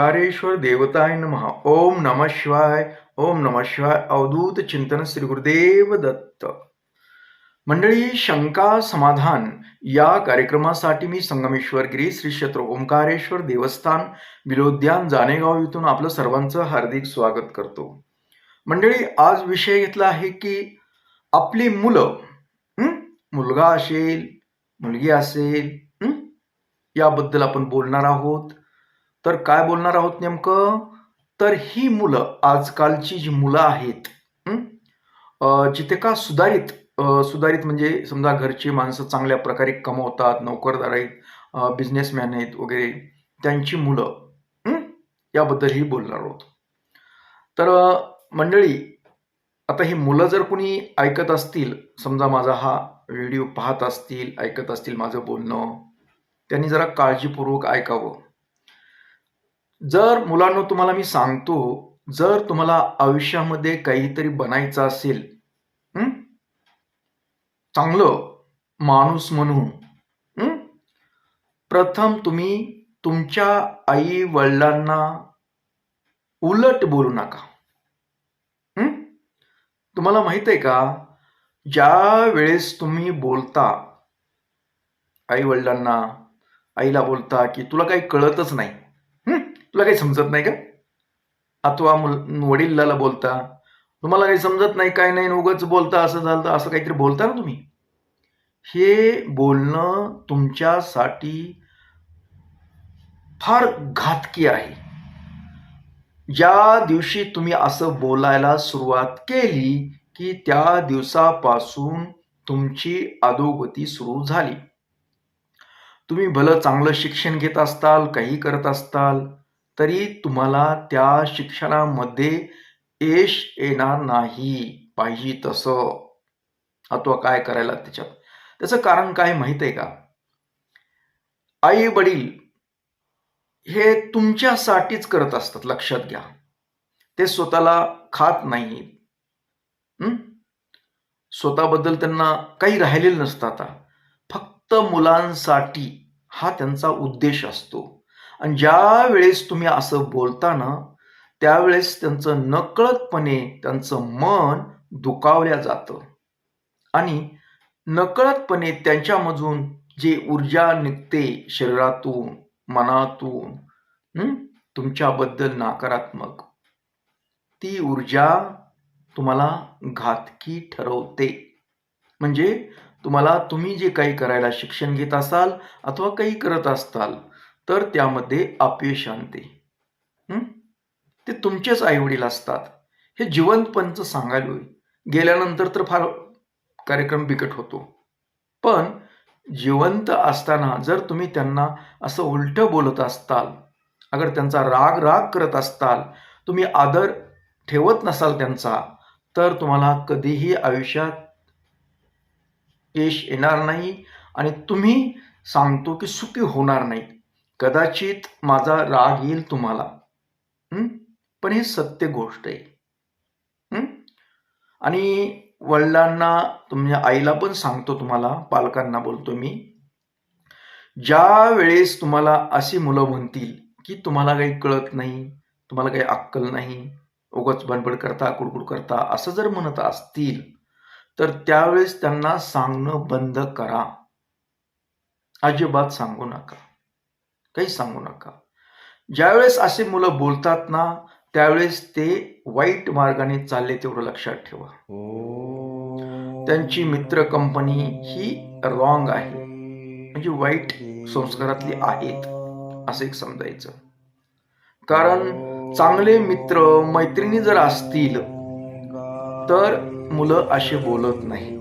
ओंकारेश्वर देवताय नमः. ओम नम शिवाय ओम नम शिवाय अवधूत चिंतन श्री गुरुदेव दत्त. मंडळी शंका समाधान. या कार्यक्रमासाठी मी संगमेश्वर गिरी श्री क्षेत्र ओंकारेश्वर देवस्थान बिलोद्यान जानेगाव इथून आपलं सर्वांचं हार्दिक स्वागत करतो. मंडळी आज विषय घेतला आहे की आपली मुलं मुलगा असेल मुलगी असेल याबद्दल आपण बोलणार आहोत. तर काय बोलणार आहोत नेमकं? तर ही मुलं आजकालची जी मुलं आहेत जिथे का सुधारित सुधारित म्हणजे समजा घरची माणसं चांगल्या प्रकारे कमवतात नोकरदार आहेत बिझनेसमॅन आहेत वगैरे त्यांची मुलं याबद्दलही बोलणार आहोत. तर मंडळी आता ही मुलं जर कुणी ऐकत असतील समजा माझा हा व्हिडिओ पाहत असतील ऐकत असतील माझं बोलणं त्यांनी जरा काळजीपूर्वक ऐकावं. जर मुलांना तुम्हाला मी सांगतो जर तुम्हाला आयुष्यामध्ये काहीतरी बनायचं असेल चांगलं माणूस म्हणून प्रथम तुम्ही तुमच्या आई वडिलांना उलट बोलू नका. तुम्हाला माहीत आहे का? ज्या वेळेस तुम्ही बोलता आई वडिलांना आईला बोलता की तुला काही कळतच नाही तुला काही समजत नाही का? अथवा मुल वडिलाला बोलता तुम्हाला काही समजत नाही काय नाही उगच बोलता असं झालं तर असं काहीतरी बोलता ना तुम्ही. हे बोलणं तुमच्यासाठी फार घातकी आहे. ज्या दिवशी तुम्ही असं बोलायला सुरुवात केली की त्या दिवसापासून तुमची अधोगती सुरू झाली. तुम्ही भलं चांगलं शिक्षण घेत असताल काही करत असताल तरी तुम्हाला त्या शिक्षणामध्ये यश येणार नाही. पाहिजे तसं. अथवा काय करायला त्याच्यात? त्याचं कारण काय माहीत आहे का? आई वडील हे तुमच्यासाठीच करत असतात लक्षात घ्या. ते स्वतःला खात नाहीत. स्वतःबद्दल त्यांना काही राहिलेलं नसतं आता. फक्त मुलांसाठी हा त्यांचा उद्देश असतो. आणि ज्या वेळेस तुम्ही असं बोलता ना त्यावेळेस त्यांचं नकळतपणे त्यांचं मन दुखावल्या जातं. आणि नकळतपणे त्यांच्यामधून जे ऊर्जा निघते शरीरातून मनातून तुमच्याबद्दल नकारात्मक ती ऊर्जा तुम्हाला घातकी ठरवते. म्हणजे तुम्हाला तुम्ही जे काही करायला शिक्षण घेत असाल अथवा काही करत असताल तर त्यामध्ये अपयश आणते ते तुमचेच आईवडील असतात. हे जिवंतपणचं होईल गेल्यानंतर तर फार कार्यक्रम बिकट होतो. पण जिवंत असताना जर तुम्ही त्यांना असं उलटं बोलत असताल अगर त्यांचा राग राग करत असताल तुम्ही आदर ठेवत नसाल त्यांचा तर तुम्हाला कधीही आयुष्यात यश येणार नाही आणि तुम्ही सांगतो की सुखी होणार नाही कदाचित माझा राग येईल तुम्हाला. पण हे सत्य गोष्ट आहे. आणि वडिलांना तुमच्या आईला पण सांगतो तुम्हाला पालकांना बोलतो मी. ज्या वेळेस तुम्हाला अशी मुलं म्हणतील की तुम्हाला काही कळत नाही तुम्हाला काही अक्कल नाही उगाच बडबड करता कुडकुड करता असं जर म्हणत असतील तर त्यावेळेस त्यांना सांगणं बंद करा. अजिबात सांगू नका. काही सांगू नका. ज्यावेळेस असे मुलं बोलतात ना त्यावेळेस ते वाईट मार्गाने चालले तेवढं लक्षात ठेवा. त्यांची मित्र कंपनी ही रॉंग आहे. म्हणजे वाईट संस्कारातली आहेत असं एक समजायचं. कारण चांगले मित्र मैत्रिणी जर असतील तर मुलं असे बोलत नाहीत.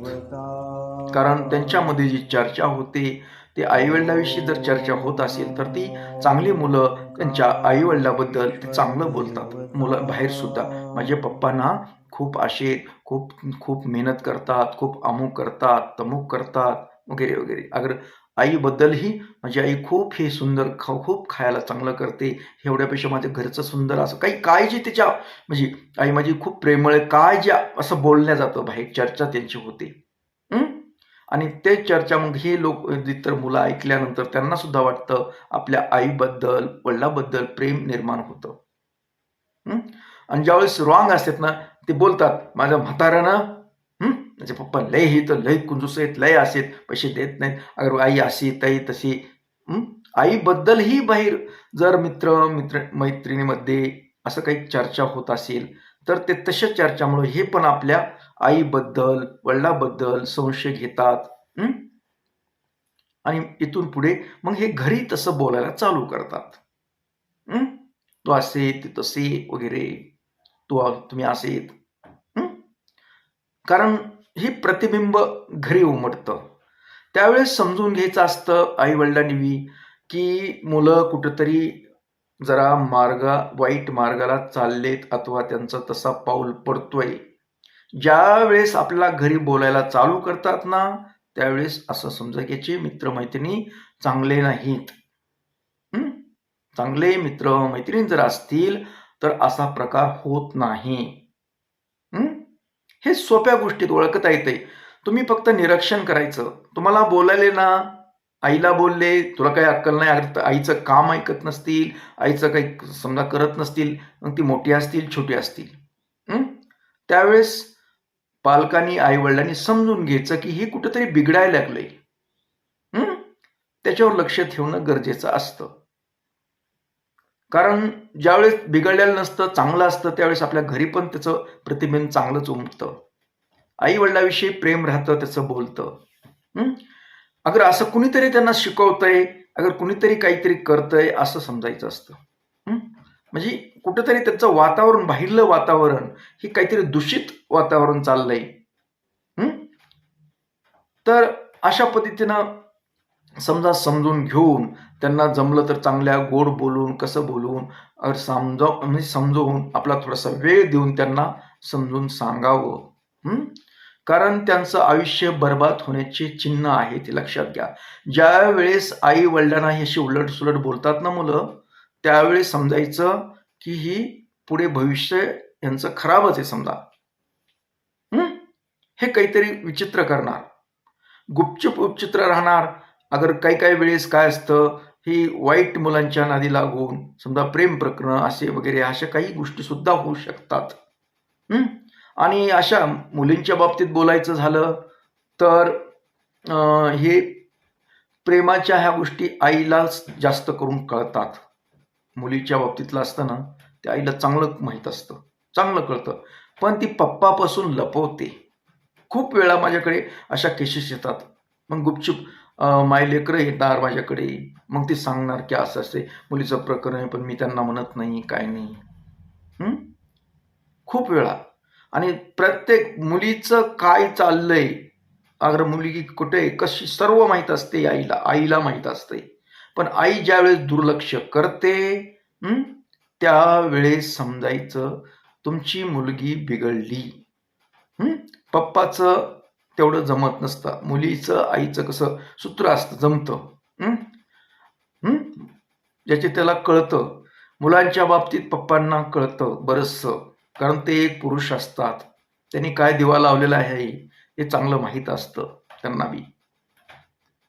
कारण त्यांच्यामध्ये जी चर्चा होते ते आईवडिलाविषयी जर चर्चा होत असेल तर ती चांगली मुलं त्यांच्या आईवडिलाबद्दल ते चांगलं बोलतात. मुलं बाहेर सुद्धा. माझे पप्पांना खूप असे खूप खूप मेहनत करतात खूप अमुक करतात तमुक करतात वगैरे वगैरे. अगर आईबद्दलही माझी आई खूप हे सुंदर खा खूप खायला चांगलं करते. एवढ्यापेक्षा माझ्या घरचं सुंदर असं काही काय जे त्याच्या म्हणजे आई माझी खूप प्रेमळ काय जे असं बोलल्या जातं बाहेर चर्चा त्यांची होते. आणि ते चर्चा मग हे लोक इतर मुलं ऐकल्यानंतर त्यांना सुद्धा वाटतं आपल्या आईबद्दल वडिलाबद्दल प्रेम निर्माण होतं. आणि ज्यावेळेस रॉंग असतात ना ते बोलतात माझ्या म्हाताऱ्यानं म्हणजे पप्पा लय ही तर लय कुंजूस आहेत लय असेत पैसे देत नाहीत. अगर आई अशी तई तशी. आईबद्दलही बाहेर जर मित्र मित्र मैत्रिणीमध्ये असं काही चर्चा होत असेल तर ते तशा चर्चामुळे हे पण आपल्या आईबद्दल वडिलाबद्दल संशय घेतात. आणि इथून पुढे मग हे घरी तसं बोलायला चालू करतात. तो तू असे ते तसे वगैरे. तू तुम्ही असेत कारण हे प्रतिबिंब घरी उमटतं. त्यावेळेस समजून घ्यायचं असतं आई वडिलांनी की मुलं कुठंतरी जरा मार्गा वाईट मार्गाला चाललेत अथवा त्यांचा तसा पाऊल पडतोय. ज्या वेळेस आपल्याला घरी बोलायला चालू करतात ना त्यावेळेस असं समजा की मित्रमैत्रिणी चांगले नाहीत. चांगले मित्र मैत्रिणी जर असतील तर असा प्रकार होत नाही. हे? सोप्या गोष्टीत ओळखता येते तुम्ही फक्त निरीक्षण करायचं. तुम्हाला बोलायले ना आईला बोलले तुला काही अक्कल नाही अगर आईचं काम ऐकत नसतील आईचं काही समजा करत नसतील मग ती मोठी असतील छोटी असतील. त्यावेळेस पालकांनी आई वडिलांनी समजून घ्यायचं की हे कुठंतरी बिघडायला लागलंय. त्याच्यावर लक्ष ठेवणं गरजेचं असतं. कारण ज्यावेळेस बिघडलेलं नसतं चांगलं असतं त्यावेळेस आपल्या घरी पण त्याचं प्रतिबिंब चांगलंच उमटतं. आई वडिलाविषयी प्रेम राहतं त्याचं बोलतं. अगर असं कुणीतरी त्यांना शिकवतंय अगर कुणीतरी काहीतरी करतंय असं समजायचं असतं. म्हणजे कुठेतरी त्यांचं वातावरण बाहेरलं वातावरण हे काहीतरी दूषित वातावरण चाललंय. तर अशा पद्धतीनं समजा समजून घेऊन त्यांना जमलं तर चांगल्या गोड बोलून कसं बोलून समजाव म्हणजे समजवून आपला थोडासा वेळ देऊन त्यांना समजून सांगावं. कारण त्यांचं आयुष्य बर्बाद होण्याचे चिन्ह आहे ते लक्षात घ्या. ज्या वेळेस आई वडिलांना हे अशी उलट सुलट बोलतात ना मुलं त्यावेळेस समजायचं की ही पुढे भविष्य यांचं खराबच आहे समजा. हे? काहीतरी विचित्र करणार. गुपचूप उपचित्र राहणार. अगर काही काही वेळेस काय असतं ही वाईट मुलांच्या नादी लागून समजा प्रेम प्रकरण असे वगैरे अशा काही गोष्टी सुद्धा होऊ शकतात. हम्म आणि अशा मुलींच्या बाबतीत बोलायचं झालं तर हे प्रेमाच्या ह्या गोष्टी आईलाच जास्त करून कळतात. मुलीच्या बाबतीतलं असतं ना ते आईला चांगलं माहीत असतं. चांगलं कळतं. पण ती पप्पापासून लपवते. खूप वेळा माझ्याकडे अशा केसेस येतात. मग गुपचूप माय लेकरं येणार माझ्याकडे. मग ती सांगणार की असं असे मुलीचं प्रकरण आहे पण मी त्यांना म्हणत नाही काय नाही. खूप वेळा. आणि प्रत्येक मुलीचं काय चाललंय? अगर मुलगी कुठे कशी सर्व माहीत असते आईला आईला माहीत असते. पण आई ज्यावेळेस दुर्लक्ष करते त्यावेळेस समजायचं तुमची मुलगी बिघडली. पप्पाचं तेवढं जमत नसतं. मुलीचं आईचं कसं सूत्र असतं जमतं. ज्याचे त्याला कळतं. मुलांच्या बाबतीत पप्पांना कळतं बरंचसं. कारण ते एक पुरुष असतात. त्यांनी काय दिवा लावलेला आहे हे चांगलं माहीत असतं त्यांना बी.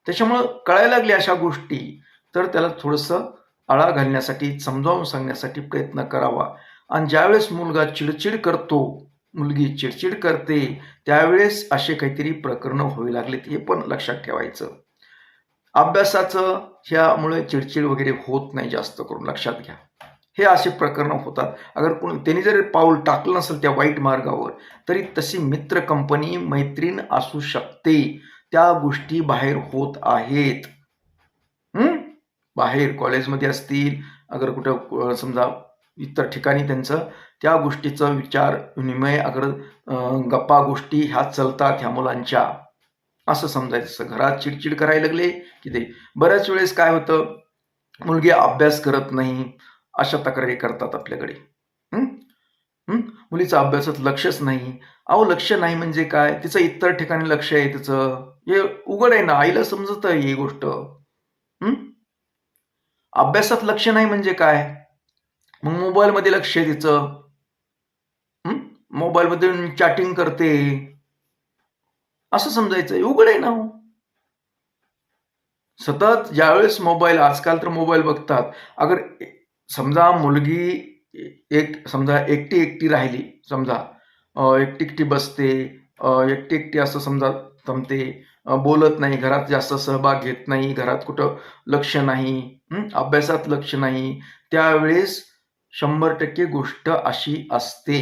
त्याच्यामुळं कळायला लागली अशा गोष्टी. तर त्याला थोडंसं आळा घालण्यासाठी समजावून सांगण्यासाठी प्रयत्न करावा. आणि ज्यावेळेस मुलगा चिडचिड करतो मुलगी चिडचिड करते त्यावेळेस असे काहीतरी प्रकरणं व्हावी लागलेत हे पण लक्षात ठेवायचं. अभ्यासाचं ह्यामुळे चिडचिड वगैरे होत नाही जास्त करून लक्षात घ्या. हे असे प्रकरणं होतात. अगर कोण त्यांनी जर पाऊल टाकलं नसेल त्या वाईट मार्गावर तरी तशी मित्र कंपनी मैत्रीण असू शकते. त्या गोष्टी बाहेर होत आहेत. बाहेर कॉलेजमध्ये असतील अगर कुठं समजा इतर ठिकाणी त्यांचं त्या गोष्टीचा विचार विनिमय अगर गप्पा गोष्टी ह्या चलतात ह्या मुलांच्या. असं समजायचं. घरात चिडचिड करायला लागले की ते. बऱ्याच वेळेस काय होतं मुलगी अभ्यास करत नाही अशा तक्रारी करतात आपल्याकडे. मुलीचा अभ्यासात लक्षच नाही. अहो लक्ष नाही म्हणजे काय? तिचं इतर ठिकाणी लक्ष आहे तिचं. हे उघड आहे ना आईला समजत ही गोष्ट. अभ्यासात लक्ष नाही म्हणजे काय? मग मोबाईलमध्ये लक्ष आहे तिचं. मोबाईलमध्ये चॅटिंग करते. असं समजायचं उघड आहे ना हो. सतत ज्यावेळेस मोबाईल आजकाल तर मोबाईल बघतात. अगर समजा मुलगी एक समजा एकटी एकटी राहिली समजा एकटी एकटी बसते एकटी एकटी असं समजा जमते बोलत नाही घरात जास्त सहभाग घेत नाही घरात कुठं लक्ष नाही अभ्यासात लक्ष नाही त्यावेळेस शंभर टक्के गोष्ट अशी असते.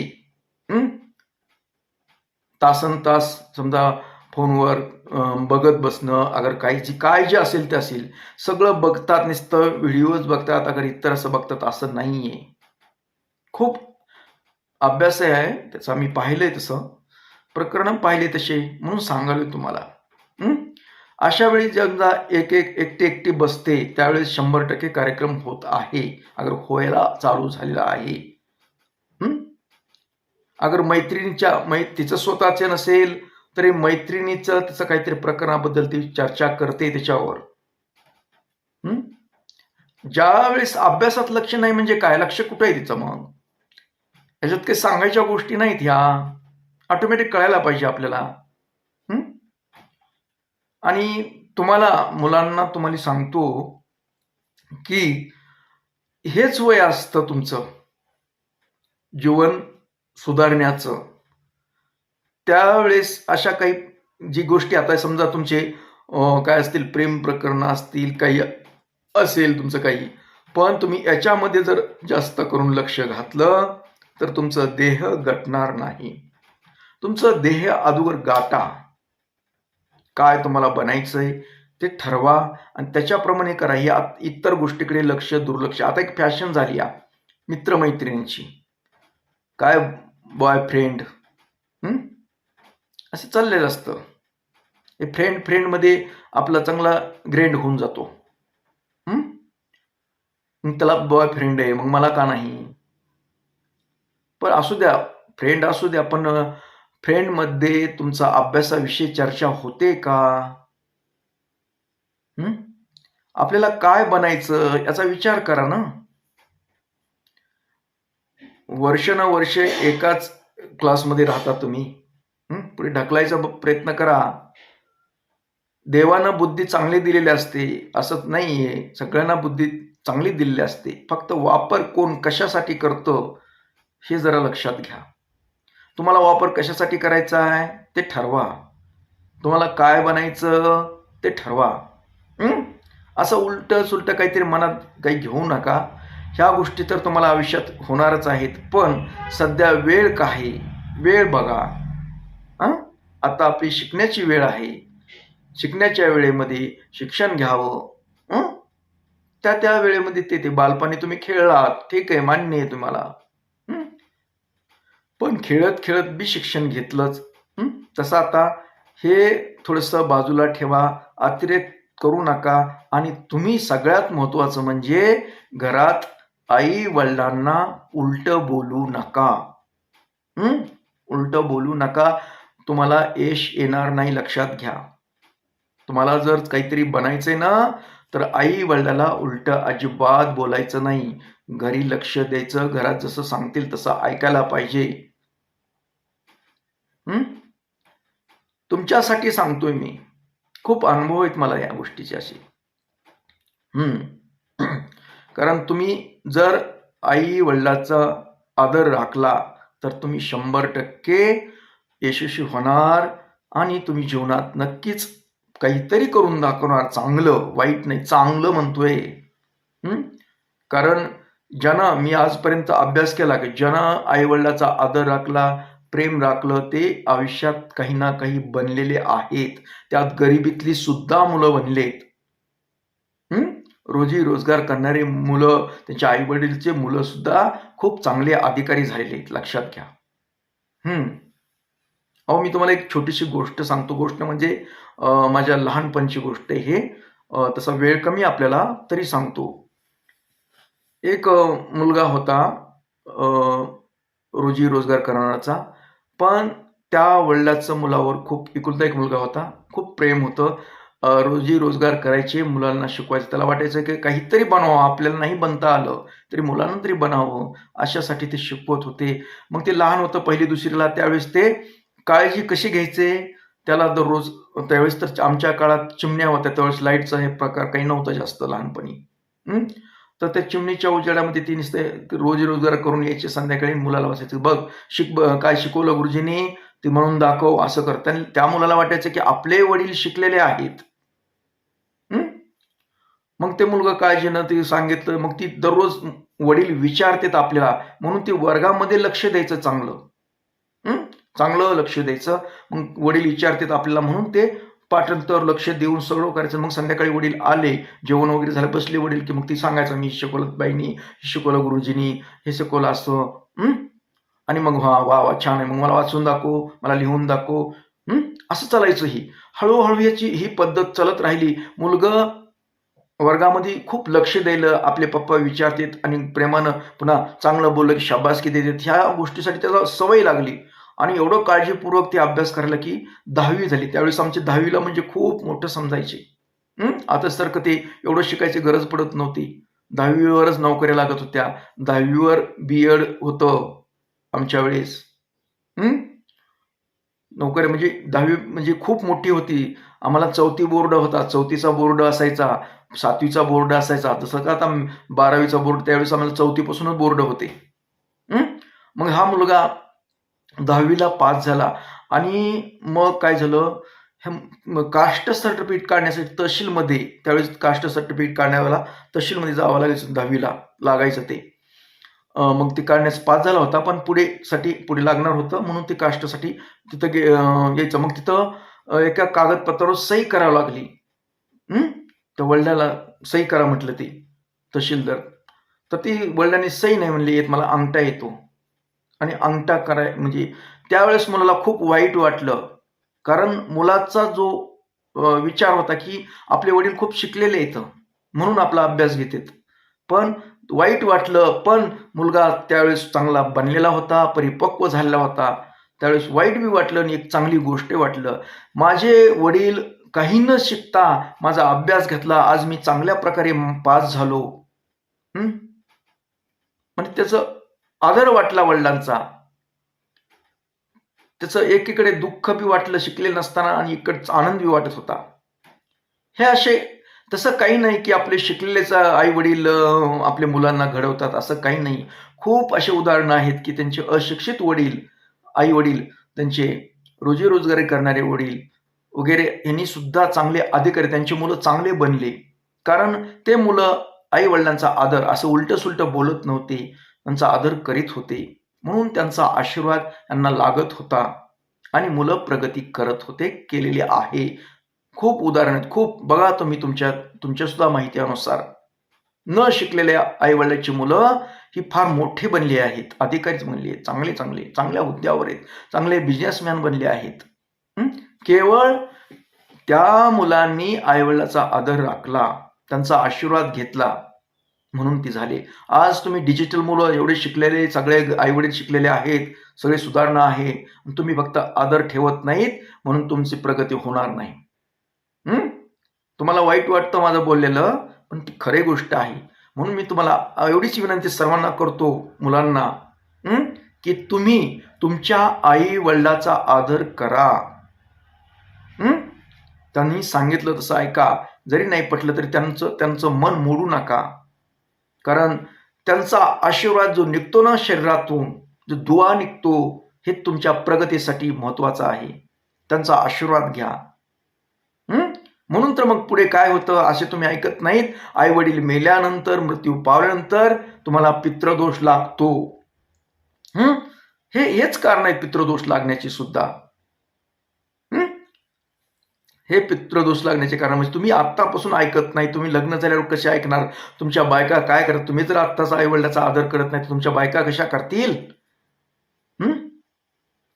तासन तास समजा फोनवर बघत बसणं अगर काही जी काय जे असेल ते असेल. सगळं बघतात नुसतं व्हिडिओज बघतात अगर इतर असं बघतात असं नाही आहे खूप अभ्यास आहे त्याचा मी पाहिलंय तसं. प्रकरण पाहिले तसे म्हणून सांगावे तुम्हाला. अशा वेळी समजा एक एक एकटी एकटी बसते त्यावेळेस शंभर टक्के कार्यक्रम होत आहे. अगर होयला चालू झालेला आहे. अगर मैत्रिणीच्या मै तिचं स्वतःचे नसेल तरी मैत्रिणीचं तिचं काहीतरी प्रकरणाबद्दल ती चर्चा करते त्याच्यावर. हं? ज्यावेळेस अभ्यासात लक्ष नाही म्हणजे काय? लक्ष कुठं आहे तिचं मग? याच्यात काही सांगायच्या गोष्टी नाहीत ह्या. ऑटोमॅटिक कळायला पाहिजे आपल्याला. आणि तुम्हाला मुलांना तुम्हाला सांगतो की हेच वय असतं तुमचं. जीवन सुधारण्याचं. त्यावेळेस अशा काही जी गोष्टी आता समजा तुमचे काय असतील प्रेम प्रकरणं असतील काही असेल तुमचं काही पण तुम्ही याच्यामध्ये जर जास्त करून लक्ष घातलं तर तुमचं देह गटणार नाही. तुमचं देह अगोदर गाटा काय तुम्हाला बनायचं आहे ते ठरवा आणि त्याच्याप्रमाणे करा. या इतर गोष्टीकडे लक्ष दुर्लक्ष. आता एक फॅशन झाली या मित्रमैत्रिणींची. काय बॉयफ्रेंड असं चाललेलं असतं. हे फ्रेंड फ्रेंडमध्ये आपला चांगला ग्रेंड होऊन जातो. मग त्याला बॉयफ्रेंड आहे मग मला का नाही? पण असू द्या फ्रेंड असू द्या पण फ्रेंडमध्ये तुमचा अभ्यासाविषयी चर्चा होते का? आपल्याला काय बनायचं याचा विचार करा ना. वर्ष न वर्ष एकाच क्लासमध्ये राहता तुम्ही. पुढे ढकलायचा ब- प्रयत्न करा. देवानं बुद्धी चांगली दिलेली असते असंच नाहीये. सगळ्यांना बुद्धी चांगली दिलेली असते. फक्त वापर कोण कशासाठी करतो हे जरा लक्षात घ्या. तुम्हाला वापर कशासाठी करायचा आहे ते ठरवा. तुम्हाला काय बनायचं ते ठरवा. असं उलट सुलट काहीतरी मनात काही घेऊ नका. ह्या गोष्टी तर तुम्हाला आयुष्यात होणारच आहेत. पण सध्या वेळ काही वेळ बघा. आता आपली शिकण्याची वेळ आहे. शिकण्याच्या वेळेमध्ये शिक्षण घ्यावं. त्या त्या वेळेमध्ये ते ते बालपणी तुम्ही खेळलात. ठीक आहे मान्य आहे तुम्हाला. पण खेळत खेळत बी शिक्षण घेतलंच. तसं आता हे थोडंसं बाजूला ठेवा. अतिरेक करू नका. आणि तुम्ही सगळ्यात महत्वाचं म्हणजे घरात आई वडिलांना उलट बोलू नका. हम्म उलट बोलू नका. तुम्हाला यश येणार नाही लक्षात घ्या. तुम्हाला जर काहीतरी बनायचंय ना तर आई वडिलाला उलट अजिबात बोलायचं नाही. घरी लक्ष द्यायचं घरात जसं सांगतील तसं ऐकायला पाहिजे. तुमच्यासाठी सांगतोय मी. खूप अनुभव आहेत मला या गोष्टीचे असे. हम्म कारण तुम्ही जर आई वडिलाचा आदर राखला तर तुम्ही शंभर टक्के यशस्वी होणार आणि तुम्ही जीवनात नक्कीच काहीतरी करून दाखवणार. चांगलं वाईट नाही चांगलं म्हणतोय. कारण ज्यानं मी आजपर्यंत अभ्यास केला की ज्यानं आईवडिलाचा आदर राखला प्रेम राखलं ते आयुष्यात काही ना काही बनलेले आहेत. त्यात गरिबीतली सुद्धा मुलं बनलेत. रोजी रोजगार करणारे मुलं त्यांच्या आईवडीलचे मुलं सुद्धा खूप चांगले अधिकारी झालेले आहेत. लक्षात घ्या. हम्म अहो मी तुम्हाला एक छोटीशी गोष्ट सांगतो. गोष्ट म्हणजे माझ्या लहानपणची गोष्ट हे. तसा वेळ कमी आपल्याला तरी सांगतो. एक मुलगा होता रोजी रोजगार करणाराचा. पण त्या वडिलाचं मुलावर खूप एकुलता एक मुलगा होता. खूप प्रेम होतं. रोजी रोजगार करायचे मुलांना शिकवायचं. त्याला वाटायचं की काहीतरी बनवावं आपल्याला नाही बनता आलं तरी मुलांना तरी बनावं. अशासाठी ते शिकवत होते. मग ते लहान होतं पहिली दुसरीला त्यावेळेस ते काळजी कशी घ्यायचे? त्याला दररोज त्यावेळेस तर आमच्या काळात चिमण्या होत्या. त्यावेळेस लाईटचा हे प्रकार काही नव्हता जास्त लहानपणी. तर त्या चिमणीच्या उजेडामध्ये ती नुसते रोजी रोजगार करून यायचे. संध्याकाळी मुलाला बसायचं. बघ शिक ब- काय शिकवलं गुरुजींनी? ते म्हणून दाखव असं करत त्या मुलाला वाटायचं की आपले वडील शिकलेले आहेत. मग ते मुलगा काळजीनं ते सांगितलं. मग ती दररोज वडील विचारतात आपल्याला. म्हणून ते वर्गामध्ये लक्ष द्यायचं चांगलं. चांगलं लक्ष द्यायचं. मग वडील विचारतात आपल्याला म्हणून ते पाठांतर लक्ष देऊन सगळं करायचं. मग संध्याकाळी वडील आले जेवण वगैरे झालं बसले वडील की मग ती सांगायचं मी शिकवलं बाईनी शिकवलं गुरुजीनी हे शिकवलं असं आणि मग हा वा वा छान आहे. मग मला वाचून दाखव मला लिहून दाखव असं चालायचं ही. हळूहळू याची ही पद्धत चालत राहिली. मुलगा वर्गामध्ये खूप लक्ष द्यायला आपले पप्पा विचारतात आणि प्रेमानं पुन्हा चांगलं बोललं की शाबासकी देतात. ह्या गोष्टीसाठी त्याला सवय लागली. आणि एवढं काळजीपूर्वक ते अभ्यास करायला की दहावी झाली. त्यावेळेस आमची दहावीला म्हणजे खूप मोठं समजायचे. आता सारखं ते एवढं शिकायची गरज पडत नव्हती. दहावीवरच नोकऱ्या लागत होत्या. दहावीवर बी एड होतं आमच्या वेळेस. नोकऱ्या म्हणजे दहावी म्हणजे खूप मोठी होती. आम्हाला चौथी बोर्ड होता. चौथीचा बोर्ड असायचा. सातवीचा बोर्ड असायचा. जसं का आता बारावीचा बोर्ड त्यावेळेस आम्हाला चौथीपासूनच बोर्ड होते. मग हा मुलगा दहावीला पास झाला. आणि मग काय झालं? हे कास्ट सर्टिफिकेट काढण्यासाठी तहसीलमध्ये त्यावेळेस कास्ट सर्टिफिकेट काढण्याला तहसीलमध्ये जावं लागायचं दहावीला लागायचं ते. मग ते काढण्यास पास झाला होता पण पुढे साठी पुढे लागणार होतं म्हणून ते कास्टसाठी तिथं गे यायचं. मग तिथं एका कागदपत्रावर सही करावं लागली. तर वडिलाला सही करा म्हटलं ते तहसीलदार. तर ती वडिलांनी सही नाही म्हणली येत मला अंगठा येतो. आणि अंगठा कराय म्हणजे त्यावेळेस मुलाला खूप वाईट वाटलं. कारण मुलाचा जो विचार होता की आपले वडील खूप शिकलेले आहेत म्हणून आपला अभ्यास घेतात. पण वाईट वाटलं पण मुलगा त्यावेळेस चांगला बनलेला होता परिपक्व झालेला होता. त्यावेळेस वाईट बी वाटलं आणि एक चांगली गोष्ट वाटलं. माझे वडील काही न शिकता माझा अभ्यास घेतला. आज मी चांगल्या प्रकारे पास झालो. म्हणजे त्याचं आदर वाटला वडिलांचा. त्याचं एकीकडे दुःख बी वाटलं शिकले नसताना आणि इकडचा आनंद बी वाटत होता. हे असे तसं काही नाही की आपले शिकलेलेच आई वडील आपल्या मुलांना घडवतात असं काही नाही. खूप असे उदाहरणं आहेत की त्यांचे अशिक्षित वडील आई वडील त्यांचे रोजीरोजगारी करणारे वडील वगैरे यांनी सुद्धा चांगले अधिकारी त्यांची मुलं चांगले बनले. कारण ते मुलं आई वडिलांचा आदर असं उलट सुलट बोलत नव्हते. त्यांचा आदर करीत होते. म्हणून त्यांचा आशीर्वाद यांना लागत होता. आणि मुलं प्रगती करत होते केलेले आहे. खूप उदाहरण आहेत खूप बघा तुम्ही तुमच्या तुमच्यासुद्धा माहितीनुसार. न शिकलेल्या आईवडिलाची मुलं ही फार मोठी बनली आहेत अधिकारीच बनली आहेत चांगले चांगले चांगल्या हुद्द्यावर आहेत चांगले बिझनेसमॅन बनले आहेत. केवळ त्या मुलांनी आईवडिलाचा आदर राखला त्यांचा आशीर्वाद घेतला. म्हणून ती झाली. आज तुम्ही डिजिटल मुलं एवढे शिकलेले सगळे आईवडील शिकलेले आहेत सगळे सुधारणा आहे तुम्ही फक्त आदर ठेवत नाहीत म्हणून तुमची प्रगती होणार नाही. तुम्हाला वाईट वाटतं माझं बोललेलं पण ती खरी गोष्ट आहे. म्हणून मी तुम्हाला एवढीच विनंती सर्वांना करतो मुलांना की तुम्ही तुमच्या आई वडिलाचा आदर करा. त्यांनी सांगितलं तसं ऐका. जरी नाही पटलं तरी त्यांचं त्यांचं मन मोडू नका. कारण त्यांचा आशीर्वाद जो निघतो ना शरीरातून जो दुवा निघतो हे तुमच्या प्रगतीसाठी महत्वाचं आहे. त्यांचा आशीर्वाद घ्या. म्हणून तर मग पुढे काय होतं असे तुम्ही ऐकत नाहीत. आई वडील मेल्यानंतर मृत्यू पावल्यानंतर तुम्हाला पितृदोष लागतो. हे हेच कारण आहे पितृदोष लागण्याची सुद्धा. हे पितृदोष लागण्याचे कारण म्हणजे तुम्ही आत्तापासून ऐकत नाही तुम्ही लग्न झाल्यावर कसे ऐकणार? तुमच्या बायका काय करत तुम्ही जर आत्ताचा आई वडिलाचा आदर करत नाही तर तुमच्या बायका कशा करतील?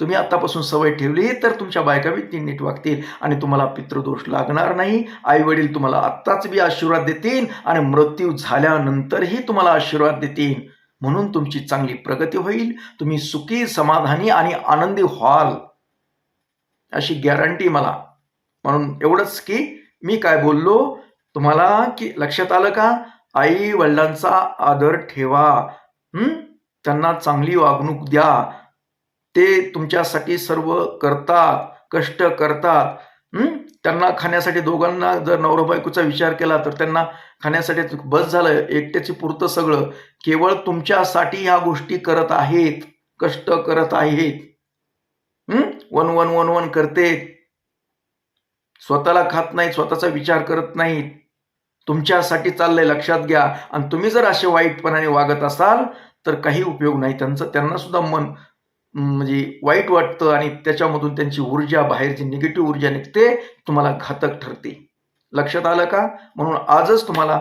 तुम्ही आत्तापासून सवय ठेवली तर तुमच्या बायका बी ती नीट वागतील. आणि तुम्हाला पितृदोष लागणार नाही. आई वडील तुम्हाला आत्ताच बी आशीर्वाद देतील आणि मृत्यू झाल्यानंतरही तुम्हाला आशीर्वाद देतील. म्हणून तुमची चांगली प्रगती होईल. तुम्ही सुखी समाधानी आणि आनंदी व्हाल. अशी गॅरंटी मला. म्हणून एवढंच की मी काय बोललो? तुम्हाला की लक्षात आलं का? आई वडिलांचा आदर ठेवा. त्यांना चांगली वागणूक द्या. ते तुमच्यासाठी सर्व करतात कष्ट करतात. त्यांना खाण्यासाठी दोघांना जर नवरा बायकोचा विचार केला तर त्यांना खाण्यासाठी बस झालं एकट्याची पुरतं सगळं. केवळ तुमच्यासाठी ह्या गोष्टी करत आहेत कष्ट करत आहेत. वन वन वन वन करते. स्वतःला खात नाहीत स्वतःचा विचार करत नाहीत. तुमच्यासाठी चाललंय लक्षात घ्या. आणि तुम्ही जर असे वाईटपणाने वागत असाल तर काही उपयोग नाही. त्यांचं त्यांना सुद्धा मन म्हणजे वाईट वाटतं आणि त्याच्यामधून त्यांची ऊर्जा बाहेरची निगेटिव्ह ऊर्जा निघते तुम्हाला घातक ठरते. लक्षात आलं का? म्हणून आजच तुम्हाला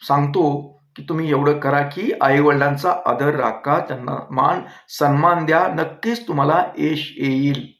सांगतो की तुम्ही एवढं करा की आईवडिलांचा आदर राखा त्यांना मान सन्मान द्या. नक्कीच तुम्हाला यश येईल.